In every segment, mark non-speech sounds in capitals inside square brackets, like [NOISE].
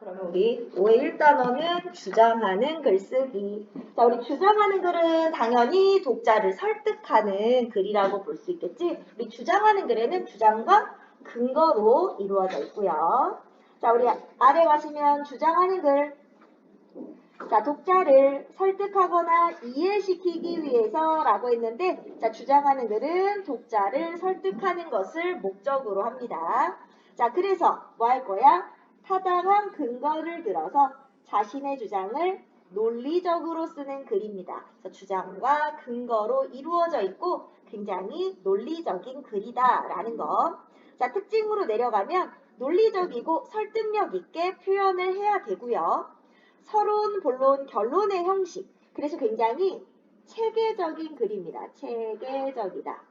그러면 우리 5의 1단원은 주장하는 글쓰기. 자, 우리 주장하는 글은 당연히 독자를 설득하는 글이라고 볼 수 있겠지? 우리 주장하는 글에는 주장과 근거로 이루어져 있고요. 자, 우리 아래 가시면 주장하는 글. 자, 독자를 설득하거나 이해시키기 위해서 라고 했는데, 자, 주장하는 글은 독자를 설득하는 것을 목적으로 합니다. 자, 그래서 뭐 할 거야? 타당한 근거를 들어서 자신의 주장을 논리적으로 쓰는 글입니다. 그래서 주장과 근거로 이루어져 있고 굉장히 논리적인 글이다라는 거. 자, 특징으로 내려가면 논리적이고 설득력 있게 표현을 해야 되고요. 서론, 본론, 결론의 형식. 그래서 굉장히 체계적인 글입니다. 체계적이다.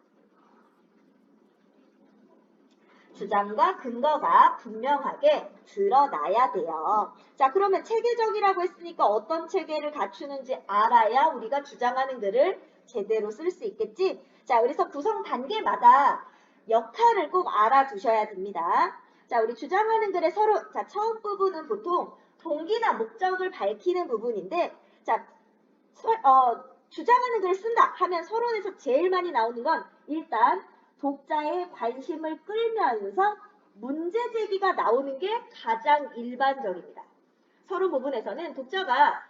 주장과 근거가 분명하게 드러나야 돼요. 자, 그러면 체계적이라고 했으니까 어떤 체계를 갖추는지 알아야 우리가 주장하는 글을 제대로 쓸 수 있겠지? 자, 그래서 구성 단계마다 역할을 꼭 알아두셔야 됩니다. 자, 우리 주장하는 글의 서로, 자, 처음 부분은 보통 동기나 목적을 밝히는 부분인데, 자, 서- 어, 주장하는 글을 쓴다 하면 서론에서 제일 많이 나오는 건 일단 독자의 관심을 끌면서 문제 제기가 나오는 게 가장 일반적입니다. 서론 부분에서는 독자가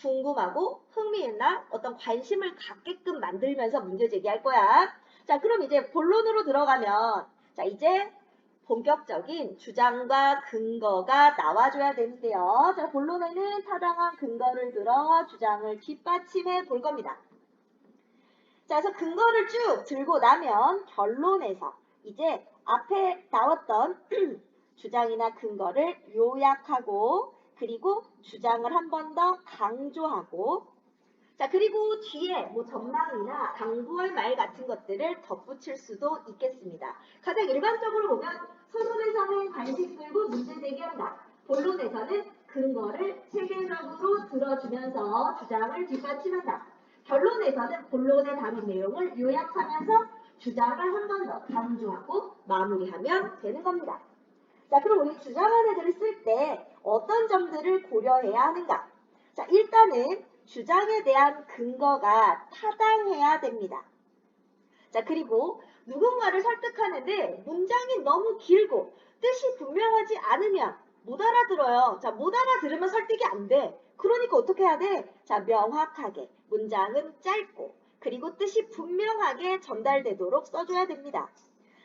궁금하고 흥미있나 어떤 관심을 갖게끔 만들면서 문제 제기할 거야. 자, 그럼 이제 본론으로 들어가면 자, 이제 본격적인 주장과 근거가 나와줘야 되는데요. 자, 본론에는 타당한 근거를 들어 주장을 뒷받침해 볼 겁니다. 자, 그래서 근거를 쭉 들고 나면 결론에서 이제 앞에 나왔던 [CLEARS THROAT] 주장이나 근거를 요약하고 그리고 주장을 한 번 더 강조하고 자, 그리고 뒤에 뭐 전망이나 당부할 말 같은 것들을 덧붙일 수도 있겠습니다. 가장 일반적으로 보면 서론에서는 관심 끌고 문제 제기한다. 본론에서는 근거를 체계적으로 들어주면서 주장을 뒷받침한다. 결론에서는 본론에 담은 내용을 요약하면서 주장을 한 번 더 강조하고 마무리하면 되는 겁니다. 자, 그럼 우리 주장하는 글을 쓸 때 어떤 점들을 고려해야 하는가? 자, 일단은 주장에 대한 근거가 타당해야 됩니다. 자, 그리고 누군가를 설득하는데 문장이 너무 길고 뜻이 분명하지 않으면 못 알아들어요. 자, 못 알아들으면 설득이 안 돼. 그러니까 어떻게 해야 돼? 자, 명확하게. 문장은 짧고 그리고 뜻이 분명하게 전달되도록 써줘야 됩니다.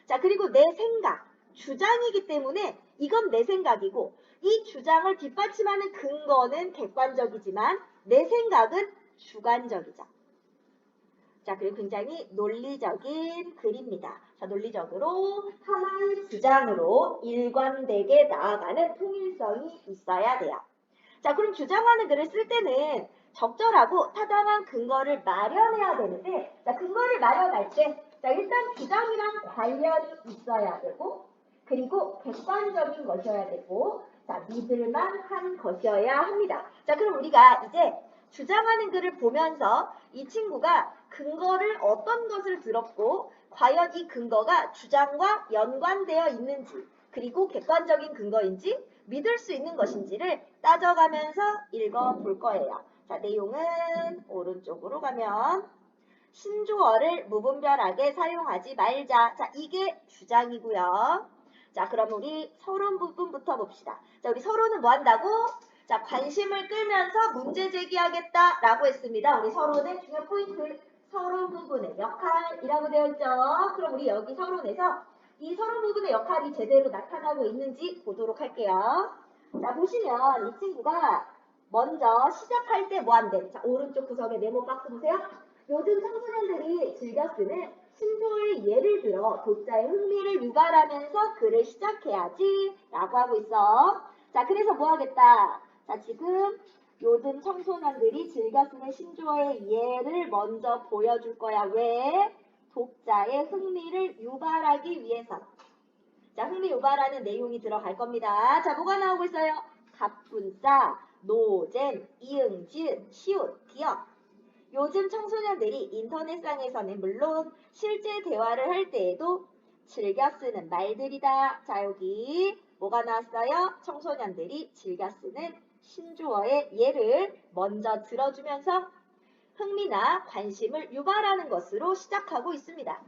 자, 그리고 내 생각, 주장이기 때문에 이건 내 생각이고 이 주장을 뒷받침하는 근거는 객관적이지만 내 생각은 주관적이죠. 자, 그리고 굉장히 논리적인 글입니다. 자, 논리적으로 하나의 주장으로 일관되게 나아가는 통일성이 있어야 돼요. 자, 그럼 주장하는 글을 쓸 때는 적절하고 타당한 근거를 마련해야 되는데, 자, 근거를 마련할 때, 자, 일단 주장이랑 관련이 있어야 되고, 그리고 객관적인 것이어야 되고, 자, 믿을만 한 것이어야 합니다. 자, 그럼 우리가 이제 주장하는 글을 보면서 이 친구가 근거를 어떤 것을 들었고, 과연 이 근거가 주장과 연관되어 있는지, 그리고 객관적인 근거인지, 믿을 수 있는 것인지를 따져가면서 읽어볼 거예요. 자, 내용은 오른쪽으로 가면 신조어를 무분별하게 사용하지 말자. 자, 이게 주장이고요. 자, 그럼 우리 서론 부분부터 봅시다. 자, 우리 서론은 뭐 한다고? 자, 관심을 끌면서 문제 제기하겠다라고 했습니다. 우리 서론의 중요 포인트, 서론 부분의 역할이라고 되어 있죠. 그럼 우리 여기 서론에서 이 서론 부분의 역할이 제대로 나타나고 있는지 보도록 할게요. 자, 보시면 이 친구가 먼저 시작할 때 뭐 한대? 자, 오른쪽 구석에 네모 박스 보세요. 요즘 청소년들이 즐겨 쓰는 신조어의 예를 들어 독자의 흥미를 유발하면서 글을 시작해야지 라고 하고 있어. 자, 그래서 뭐 하겠다? 자, 지금 요즘 청소년들이 즐겨 쓰는 신조어의 예를 먼저 보여줄 거야. 왜? 독자의 흥미를 유발하기 위해서. 자, 흥미 유발하는 내용이 들어갈 겁니다. 자, 뭐가 나오고 있어요? 갑분싸, 노잼, 이응, 지읒, 시옷, 기억. 요즘 청소년들이 인터넷상에서는 물론 실제 대화를 할 때에도 즐겨 쓰는 말들이다. 자, 여기 뭐가 나왔어요? 청소년들이 즐겨 쓰는 신조어의 예를 먼저 들어주면서 흥미나 관심을 유발하는 것으로 시작하고 있습니다.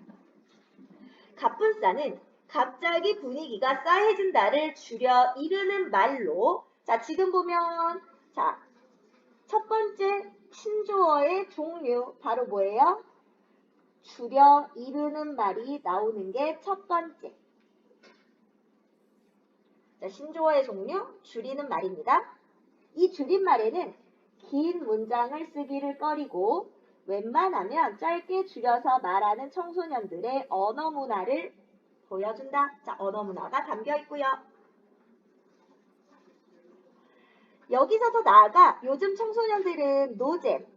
갑분싸는 갑자기 분위기가 싸해진다를 줄여 이르는 말로 자 지금 보면 자첫 번째 신조어의 종류 바로 뭐예요? 줄여 이르는 말이 나오는 게 첫 번째. 자, 신조어의 종류, 줄이는 말입니다. 이 줄임말에는 긴 문장을 쓰기를 꺼리고 웬만하면 짧게 줄여서 말하는 청소년들의 언어 문화를 보여준다. 자, 언어 문화가 담겨 있고요. 여기서 더 나아가 요즘 청소년들은 노잼,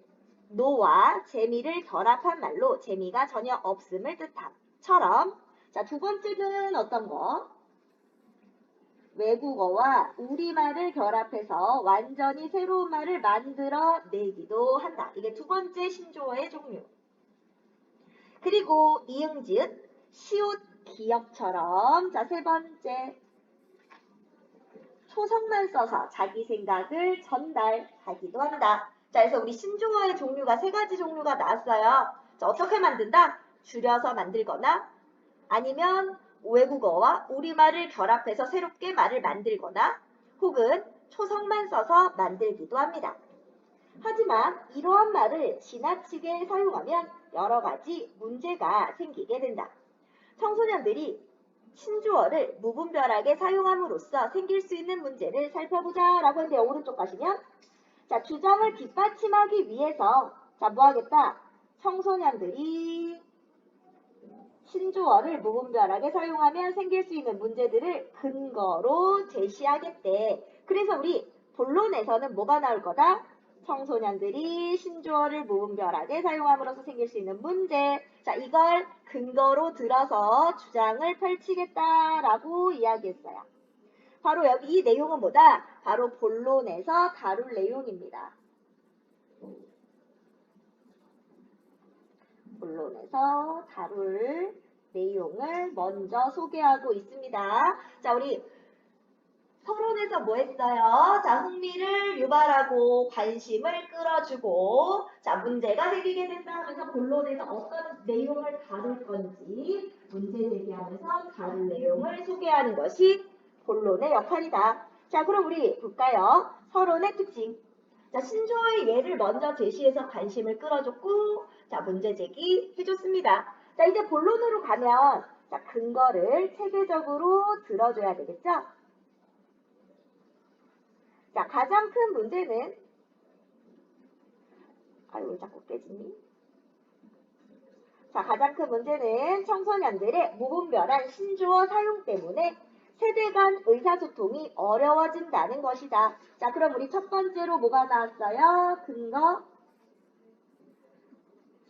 노와 재미를 결합한 말로 재미가 전혀 없음을 뜻함처럼 자, 두 번째는 어떤 거? 외국어와 우리말을 결합해서 완전히 새로운 말을 만들어 내기도 한다. 이게 두 번째 신조어의 종류. 그리고 이응지읒, 시옷, 기억처럼 자, 세 번째 초성만 써서 자기 생각을 전달하기도 한다. 자, 그래서 우리 신조어의 종류가 세 가지 종류가 나왔어요. 자, 어떻게 만든다? 줄여서 만들거나 아니면 외국어와 우리말을 결합해서 새롭게 말을 만들거나 혹은 초성만 써서 만들기도 합니다. 하지만 이러한 말을 지나치게 사용하면 여러 가지 문제가 생기게 된다. 청소년들이 신조어를 무분별하게 사용함으로써 생길 수 있는 문제를 살펴보자 라고 했는데 오른쪽 가시면 자 주장을 뒷받침하기 위해서 자 뭐하겠다 청소년들이 신조어를 무분별하게 사용하면 생길 수 있는 문제들을 근거로 제시하겠대. 그래서 우리 본론에서는 뭐가 나올 거다? 청소년들이 신조어를 무분별하게 사용함으로써 생길 수 있는 문제. 자, 이걸 근거로 들어서 주장을 펼치겠다라고 이야기했어요. 바로 여기 이 내용은 뭐다? 바로 본론에서 다룰 내용입니다. 본론에서 다룰 내용을 먼저 소개하고 있습니다. 자, 우리 서론에서 뭐 했어요? 자, 흥미를 유발하고 관심을 끌어주고 자, 문제가 생기게 된다 하면서 본론에서 어떤 내용을 다룰 건지 문제 제기하면서 다룰 내용을 소개하는 것이 본론의 역할이다. 자, 그럼 우리 볼까요? 서론의 특징. 자, 신조어의 예를 먼저 제시해서 관심을 끌어줬고 자, 문제 제기 해줬습니다. 자, 이제 본론으로 가면 자, 근거를 체계적으로 들어줘야 되겠죠? 자, 가장 큰 문제는 아유, 왜 자꾸 깨지니? 자, 가장 큰 문제는 청소년들의 무분별한 신조어 사용 때문에 세대 간 의사소통이 어려워진다는 것이다. 자, 그럼 우리 첫 번째로 뭐가 나왔어요? 근거.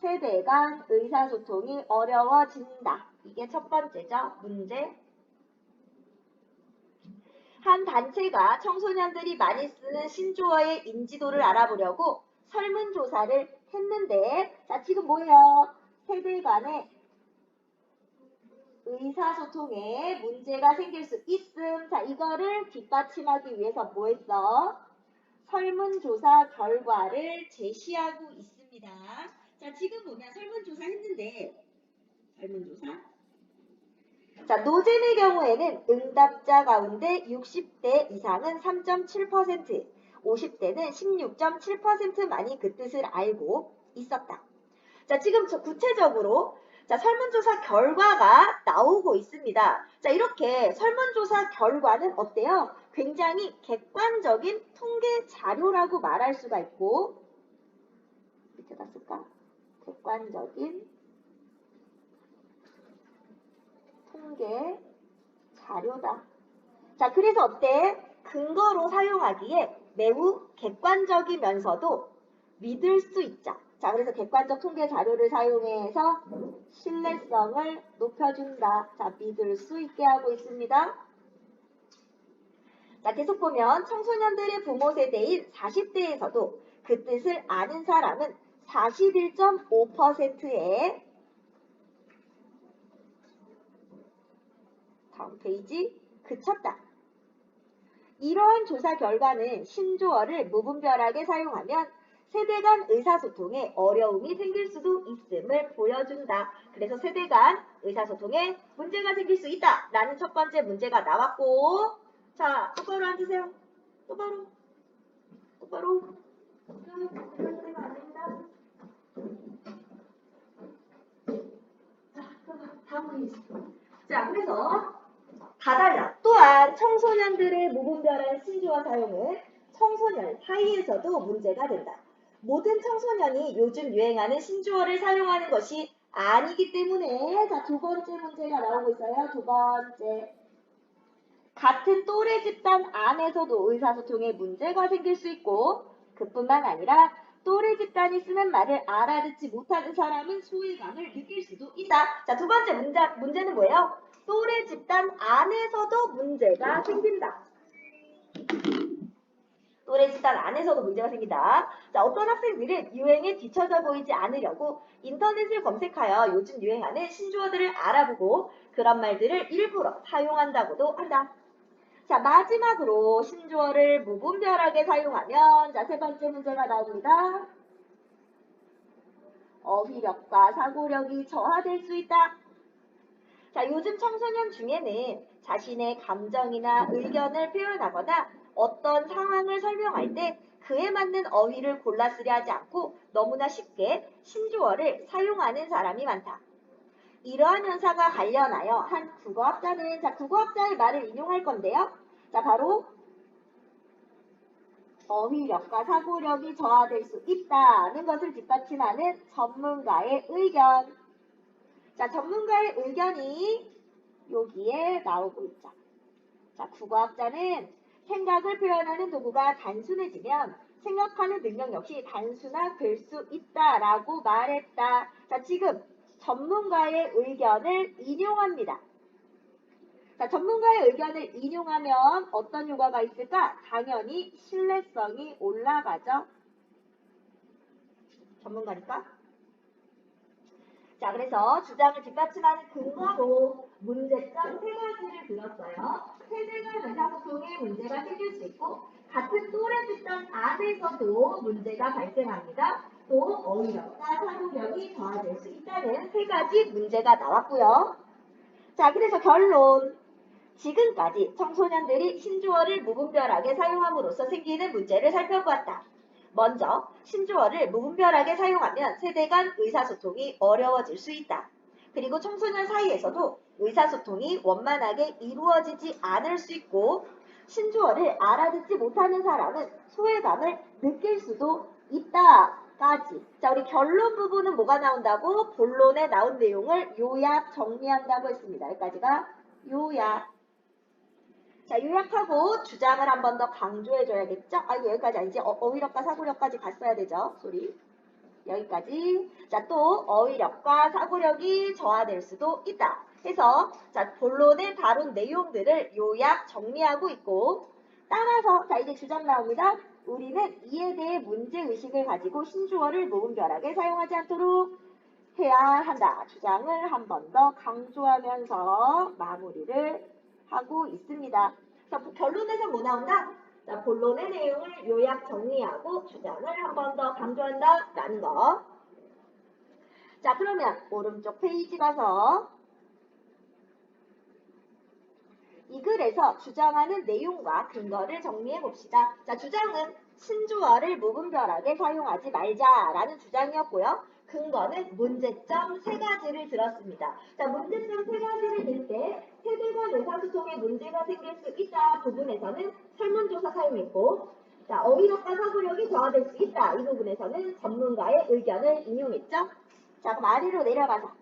세대 간 의사소통이 어려워진다. 이게 첫 번째죠. 문제. 한 단체가 청소년들이 많이 쓰는 신조어의 인지도를 알아보려고 설문조사를 했는데, 자, 지금 뭐예요? 세대 간의 의사소통에 문제가 생길 수 있음. 자, 이거를 뒷받침하기 위해서 뭐 했어? 설문조사 결과를 제시하고 있습니다. 자, 지금 보면 설문조사 했는데, 설문조사. 자, 노잼의 경우에는 응답자 가운데 60대 이상은 3.7%, 50대는 16.7%만이 그 뜻을 알고 있었다. 자, 지금 저 구체적으로 자, 설문조사 결과가 나오고 있습니다. 자, 이렇게 설문조사 결과는 어때요? 굉장히 객관적인 통계 자료라고 말할 수가 있고, 밑에다 쓸까? 객관적인 통계 자료다. 자, 그래서 어때? 근거로 사용하기에 매우 객관적이면서도 믿을 수 있죠. 자, 그래서 객관적 통계 자료를 사용해서 신뢰성을 높여준다. 자, 믿을 수 있게 하고 있습니다. 자, 계속 보면 청소년들의 부모 세대인 40대에서도 그 뜻을 아는 사람은 41.5%에 다음 페이지 그쳤다. 이러한 조사 결과는 신조어를 무분별하게 사용하면 세대 간 의사소통에 어려움이 생길 수도 있음을 보여준다. 그래서 세대 간 의사소통에 문제가 생길 수 있다. 라는 첫 번째 문제가 나왔고, 자, 똑바로 앉으세요. 똑바로. 똑바로. 쭉, 그러시면 안 됩니다. 자, 자, 그래서 다 달라. 또한 청소년들의 무분별한 신조어 사용은 청소년 사이에서도 문제가 된다. 모든 청소년이 요즘 유행하는 신조어를 사용하는 것이 아니기 때문에 자, 두 번째 문제가 나오고 있어요. 두 번째. 같은 또래 집단 안에서도 의사소통에 문제가 생길 수 있고 그뿐만 아니라 또래 집단이 쓰는 말을 알아듣지 못하는 사람은 소외감을 느낄 수도 있다. 자, 두 번째 문제, 문제는 뭐예요? 또래 집단 안에서도 문제가 생긴다. 또래 집단 안에서도 문제가 생긴다. 자, 어떤 학생들은 유행에 뒤처져 보이지 않으려고 인터넷을 검색하여 요즘 유행하는 신조어들을 알아보고 그런 말들을 일부러 사용한다고도 한다. 자, 마지막으로 신조어를 무분별하게 사용하면 자, 세 번째 문제가 나옵니다. 어휘력과 사고력이 저하될 수 있다. 자, 요즘 청소년 중에는 자신의 감정이나 의견을 표현하거나 어떤 상황을 설명할 때 그에 맞는 어휘를 골라 쓰려 하지 않고 너무나 쉽게 신조어를 사용하는 사람이 많다. 이러한 현상과 관련하여 한 국어학자는 자 국어학자의 말을 인용할 건데요. 자 바로 어휘력과 사고력이 저하될 수 있다는 것을 뒷받침하는 전문가의 의견. 자 전문가의 의견이 여기에 나오고 있죠. 자 국어학자는 생각을 표현하는 도구가 단순해지면 생각하는 능력 역시 단순화될 수 있다라고 말했다. 자 지금 전문가의 의견을 인용합니다. 자, 전문가의 의견을 인용하면 어떤 효과가 있을까? 당연히 신뢰성이 올라가죠. 전문가니까. 자, 그래서 주장을 뒷받침하는 근거로 문제점 세 가지를 들었어요. 세대간 의사소통에 문제가 생길 수 있고 같은 또래 집단 안에서도 문제가 발생합니다. 또 어휘력과 사고력이 저하될 수 있다는 세 가지 문제가 나왔고요. 자, 그래서 결론. 지금까지 청소년들이 신조어를 무분별하게 사용함으로써 생기는 문제를 살펴보았다. 먼저, 신조어를 무분별하게 사용하면 세대 간 의사소통이 어려워질 수 있다. 그리고 청소년 사이에서도 의사소통이 원만하게 이루어지지 않을 수 있고, 신조어를 알아듣지 못하는 사람은 소외감을 느낄 수도 있다. 까지. 자, 우리 결론 부분은 뭐가 나온다고? 본론에 나온 내용을 요약 정리한다고 했습니다. 여기까지가 요약. 자, 요약하고 주장을 한 번 더 강조해줘야겠죠? 아, 여기까지 아니지? 어, 어휘력과 사고력까지 갔어야 되죠? 소리. 여기까지. 자, 또 어휘력과 사고력이 저하될 수도 있다. 해서 자, 본론에 다룬 내용들을 요약 정리하고 있고 따라서 자, 이제 주장 나옵니다. 우리는 이에 대해 문제의식을 가지고 신조어를 무분별하게 사용하지 않도록 해야 한다. 주장을 한 번 더 강조하면서 마무리를 하고 있습니다. 자, 결론에서 뭐 나온다? 자, 본론의 내용을 요약 정리하고 주장을 한 번 더 강조한다. 라는 거. 자, 그러면 오른쪽 페이지 가서 이 글에서 주장하는 내용과 근거를 정리해 봅시다. 자, 주장은 신조어를 무분별하게 사용하지 말자라는 주장이었고요. 근거는 문제점 세 가지를 들었습니다. 자, 문제점 세 가지를 들 때 세대 간 의사소통에 문제가 생길 수 있다 부분에서는 설문조사 사용했고 자, 어휘력과 사고력이 저하될 수 있다 이 부분에서는 전문가의 의견을 인용했죠. 자, 그럼 아래로 내려가자.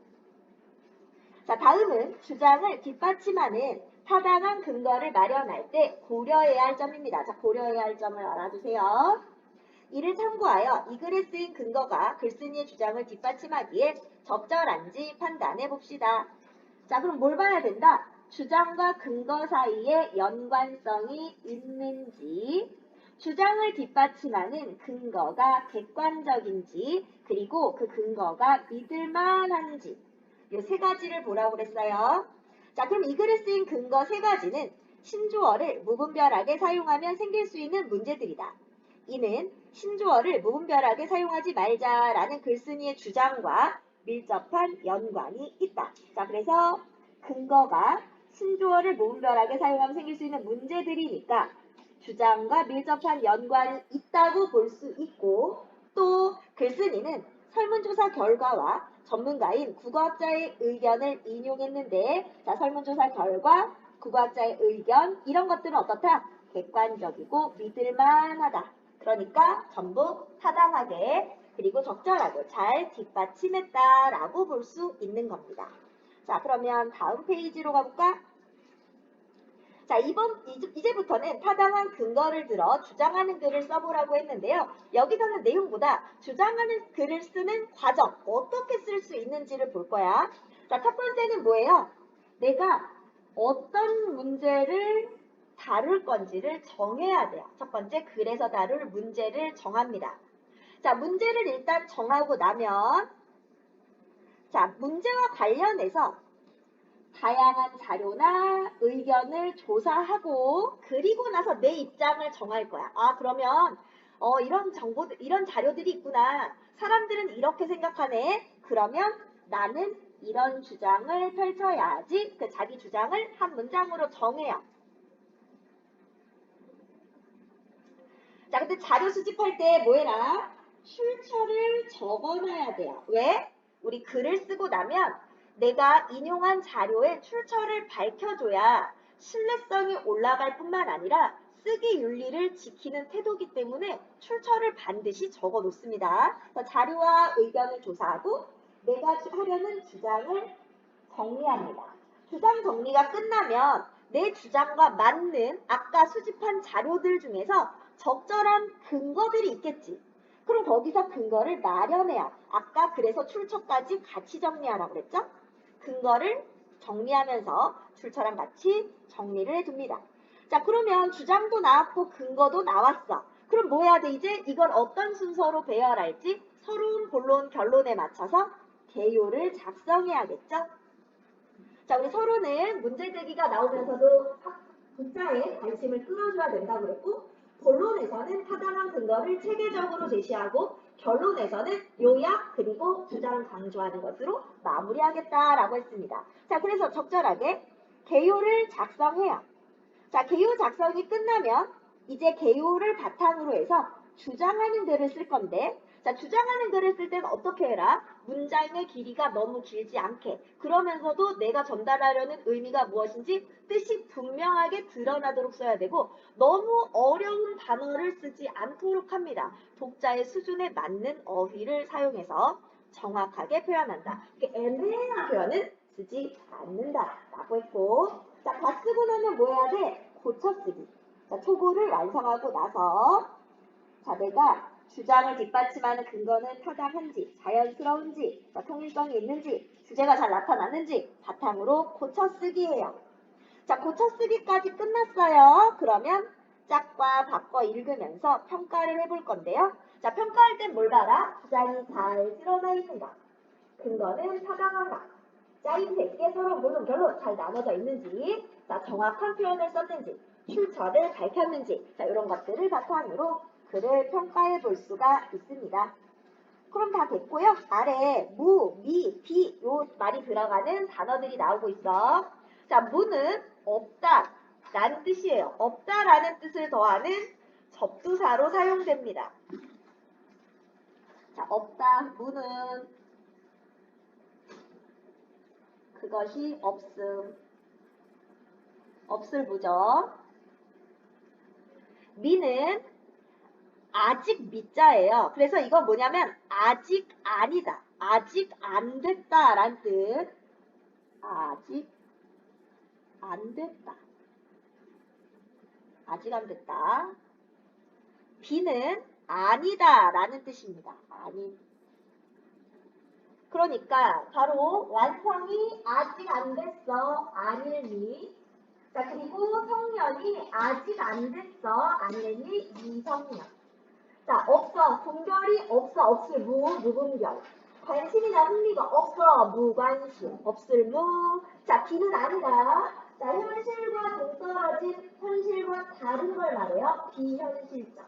자, 다음은 주장을 뒷받침하는 타당한 근거를 마련할 때 고려해야 할 점입니다. 자, 고려해야 할 점을 알아두세요. 이를 참고하여 이 글에 쓰인 근거가 글쓴이의 주장을 뒷받침하기에 적절한지 판단해 봅시다. 자, 그럼 뭘 봐야 된다? 주장과 근거 사이에 연관성이 있는지, 주장을 뒷받침하는 근거가 객관적인지, 그리고 그 근거가 믿을 만한지, 이 세 가지를 보라고 그랬어요. 자, 그럼 이 글에 쓰인 근거 세 가지는 신조어를 무분별하게 사용하면 생길 수 있는 문제들이다. 이는 신조어를 무분별하게 사용하지 말자라는 글쓴이의 주장과 밀접한 연관이 있다. 자, 그래서 근거가 신조어를 무분별하게 사용하면 생길 수 있는 문제들이니까 주장과 밀접한 연관이 있다고 볼 수 있고 또 글쓴이는 설문조사 결과와 전문가인 국어학자의 의견을 인용했는데 자 설문조사 결과 국어학자의 의견 이런 것들은 어떻다? 객관적이고 믿을만하다. 그러니까 전부 타당하게 그리고 적절하게 잘 뒷받침했다라고 볼 수 있는 겁니다. 자 그러면 다음 페이지로 가볼까? 자, 이번, 이제- 이제부터는 타당한 근거를 들어 주장하는 글을 써보라고 했는데요. 여기서는 내용보다 주장하는 글을 쓰는 과정, 어떻게 쓸 수 있는지를 볼 거야. 자, 첫 번째는 뭐예요? 내가 어떤 문제를 다룰 건지를 정해야 돼요. 첫 번째, 글에서 다룰 문제를 정합니다. 자, 문제를 일단 정하고 나면, 자, 문제와 관련해서 다양한 자료나 의견을 조사하고 그리고 나서 내 입장을 정할 거야. 아, 그러면 어, 이런 정보들, 이런 자료들이 있구나. 사람들은 이렇게 생각하네. 그러면 나는 이런 주장을 펼쳐야지. 그 자기 주장을 한 문장으로 정해요. 자, 근데 자료 수집할 때 뭐 해라? 출처를 적어놔야 돼요. 왜? 우리 글을 쓰고 나면 내가 인용한 자료의 출처를 밝혀줘야 신뢰성이 올라갈 뿐만 아니라 쓰기 윤리를 지키는 태도기 때문에 출처를 반드시 적어 놓습니다. 자료와 의견을 조사하고 내가 주- 하려는 주장을 정리합니다. 주장 정리가 끝나면 내 주장과 맞는 아까 수집한 자료들 중에서 적절한 근거들이 있겠지. 그럼 거기서 근거를 마련해야 아까 그래서 출처까지 같이 정리하라고 그랬죠? 근거를 정리하면서 출처랑 같이 정리를 해둡니다. 자, 그러면 주장도 나왔고 근거도 나왔어. 그럼 뭐 해야 돼? 이제 이걸 어떤 순서로 배열할지 서론, 본론, 결론에 맞춰서 개요를 작성해야겠죠? 자, 우리 서론은 문제제기가 나오면서도 독자의 관심을 끌어줘야 된다고 그랬고 본론에서는 타당한 근거를 체계적으로 제시하고 결론에서는 요약 그리고 주장을 강조하는 것으로 마무리하겠다라고 했습니다. 자, 그래서 적절하게 개요를 작성해요. 자, 개요 작성이 끝나면 이제 개요를 바탕으로 해서 주장하는 글을 쓸 건데 자, 주장하는 글을 쓸 때는 어떻게 해라? 문장의 길이가 너무 길지 않게 그러면서도 내가 전달하려는 의미가 무엇인지 뜻이 분명하게 드러나도록 써야 되고 너무 어려운 단어를 쓰지 않도록 합니다. 독자의 수준에 맞는 어휘를 사용해서 정확하게 표현한다. 애매한 표현은 쓰지 않는다 라고 했고 자, 다 쓰고 나면 뭐 해야 돼? 고쳐쓰기. 자, 초고를 완성하고 나서 자, 내가 주장을 뒷받침하는 근거는 타당한지, 자연스러운지, 자, 통일성이 있는지, 주제가 잘 나타났는지 바탕으로 고쳐쓰기예요. 자, 고쳐쓰기까지 끝났어요. 그러면 짝과 바꿔 읽으면서 평가를 해볼 건데요. 자, 평가할 땐 뭘 봐라? 주장이 잘 드러나 있는가? 근거는 타당한가? 짜임새 있게 서로 물론 결론 잘 나눠져 있는지, 자, 정확한 표현을 썼는지, 출처를 밝혔는지, 자, 이런 것들을 바탕으로 글을 평가해 볼 수가 있습니다. 그럼 다 됐고요. 아래 무, 미, 비 요 말이 들어가는 단어들이 나오고 있어. 자, 무는 없다 라는 뜻이에요. 없다라는 뜻을 더하는 접두사로 사용됩니다. 자, 없다, 무는 그것이 없음. 없을 무죠. 미는 아직 미자예요. 그래서 이건 뭐냐면 아직 아니다. 아직 안 됐다라는 뜻. 아직 안 됐다. 아직 안 됐다. 비는 아니다 라는 뜻입니다. 아니. 그러니까 바로 완성이 아직 안 됐어. 아닐미. 자 그리고 성년이 아직 안 됐어. 아닐미 미성년. 자, 없어. 분별이 없어. 없을 무, 무분별. 관심이나 흥미가 없어. 무관심. 없을 무. 자, 비는 아니다. 자, 현실과 동떨어진 현실과 다른 걸 말해요. 비현실적.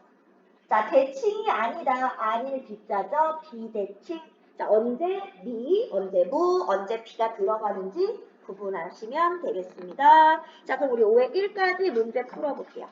자, 대칭이 아니다. 아닐 비자죠. 비대칭. 자, 언제 미, 언제 무, 언제 비가 들어가는지 구분하시면 되겠습니다. 자, 그럼 우리 5회 1까지 문제 풀어볼게요.